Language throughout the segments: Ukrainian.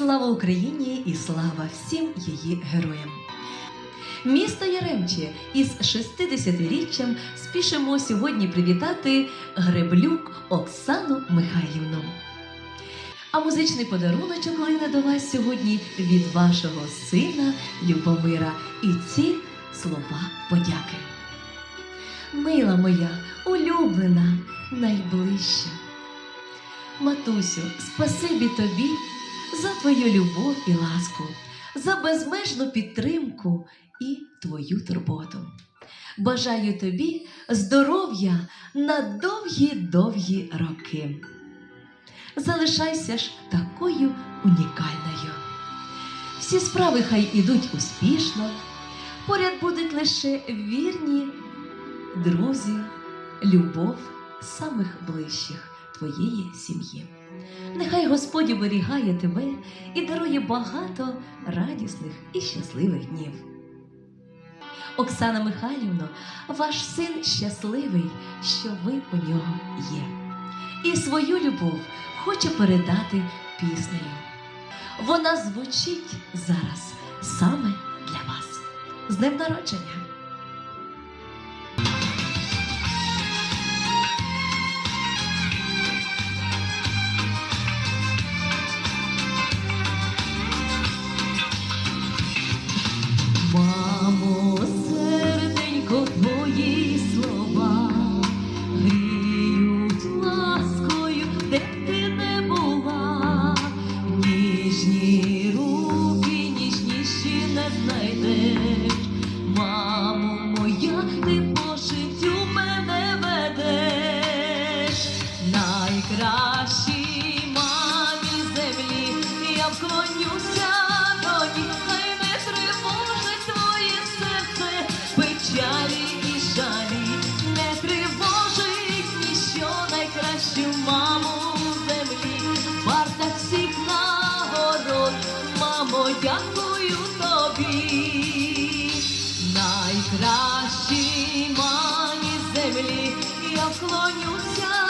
Слава Україні і слава всім її героям! Місто Яремче із 60-річчям спішимо сьогодні привітати Греблюк Оксану Михайлівну. А музичний подаруночок лине до вас сьогодні від вашого сина Любомира. І ці слова подяки. Мила моя, улюблена, найближча. Матусю, спасибі тобі за твою любов і ласку, за безмежну підтримку і твою турботу. Бажаю тобі здоров'я на довгі-довгі роки. Залишайся ж такою унікальною. Всі справи хай ідуть успішно, поряд будуть лише вірні друзі, любов самих ближчих твоєї сім'ї. Нехай Господь оберігає тебе і дарує багато радісних і щасливих днів. Оксана Михайлівно, ваш син щасливий, що ви у нього є, і свою любов хоче передати піснею. Вона звучить зараз саме для вас. З днем народження! Найкращій мамі землі, я вклонюся до ніг, хай не тривожить твоє серце, печалі і жалі, не тривожить ніщо найкращу маму землі, варта всіх нагород, мамо, дякую тобі, найкращій мамі землі, я вклонюся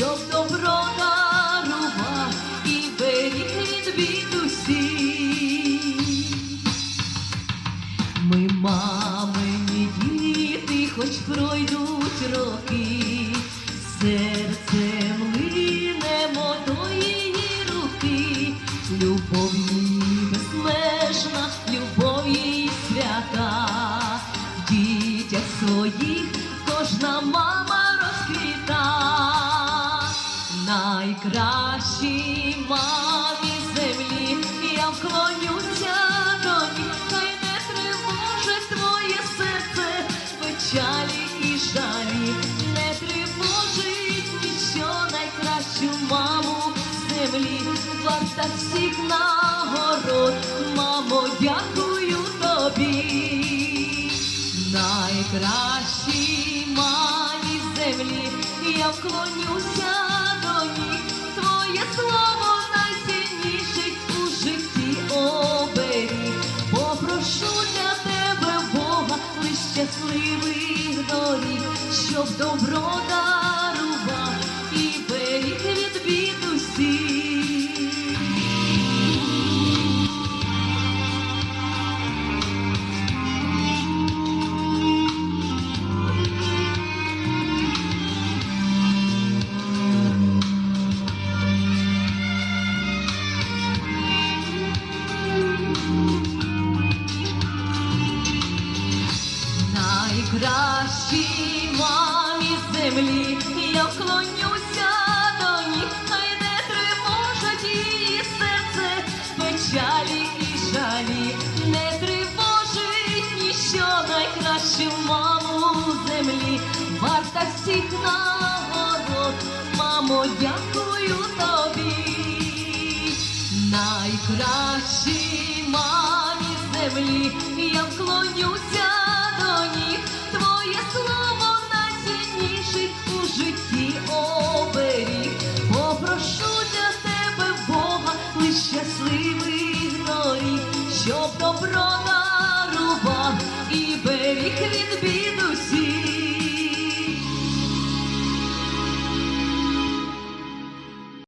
щоб добро дарував і беріг від усіх. Ми мамині діти, хоч пройдуть роки, серцем линемо до її руки, любов її безмежна, любов її свята, в дітях своїх кожна мама розквіта, найкращій мамі землі, я вклонюся до ніг, хай не тривожить твоє серце, печалі і жалі, не тривожить ніщо найкращу маму землі, варта всіх нагород, мамо, дякую тобі, найкращій мамі землі, я вклонюся твоє слово найсильніший у житті оберіг. Попрошу для тебе Бога лиш щасливих доріг, щоб добро дарував я вклонюся до ніг, хай не тривожить її серце, печалі і жалі, не тривожить ніщо найкращу маму землі, варта всіх нагород, мамо, дякую тобі, найкращій мамі землі, дарував і беріг від бій.